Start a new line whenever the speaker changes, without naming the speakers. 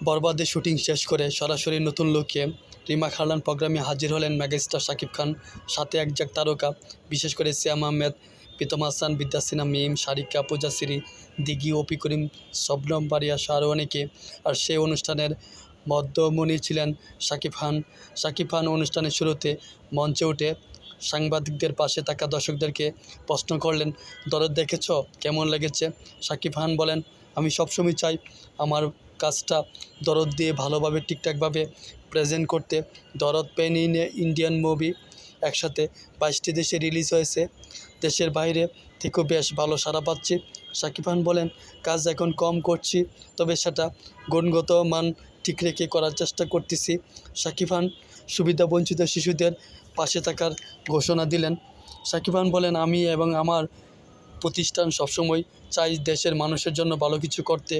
বরবাদের শুটিং শেষ করে সরাসরি নতুন লুকে রিমা খারলান প্রোগ্রামে হাজির হলেন মেগাস্টার শাকিব খান, সাথে একজাক তারকা, বিশেষ করে সিয়াম আহমেদ, প্রীতম হাসান বিদ্যাসিনা মিম, সারিকা পূজাশ্রী দিঘি ওপি করিম, শবনম, বারিয়া সহ আরও অনেকে। আর সেই অনুষ্ঠানের মধ্যমণি ছিলেন শাকিব খান। শাকিব খান অনুষ্ঠানের শুরুতে মঞ্চে উঠে সাংবাদিকদের পাশে থাকা দর্শকদেরকে প্রশ্ন করলেন, দরদ দেখেছ? কেমন লেগেছে? শাকিব খান বলেন, আমি সবসময় চাই আমার কাজটা দরদ দিয়ে ভালোভাবে, ঠিকঠাকভাবে প্রেজেন্ট করতে। দরদ পেন ইন ইন্ডিয়ান মুভি একসাথে বাইশটি দেশে রিলিজ হয়েছে। দেশের বাইরে থেকেও বেশ ভালো সাড়া পাচ্ছি। শাকিব খান বলেন, কাজ এখন কম করছি, তবে সেটা গুণগত মান ঠিক রেখে করার চেষ্টা করতেছি। শাকিব খান সুবিধাবঞ্চিত শিশুদের পাশে থাকার ঘোষণা দিলেন। শাকিব খান বলেন, আমি এবং আমার প্রতিষ্ঠান সবসময় চাই দেশের মানুষের জন্য ভালো কিছু করতে।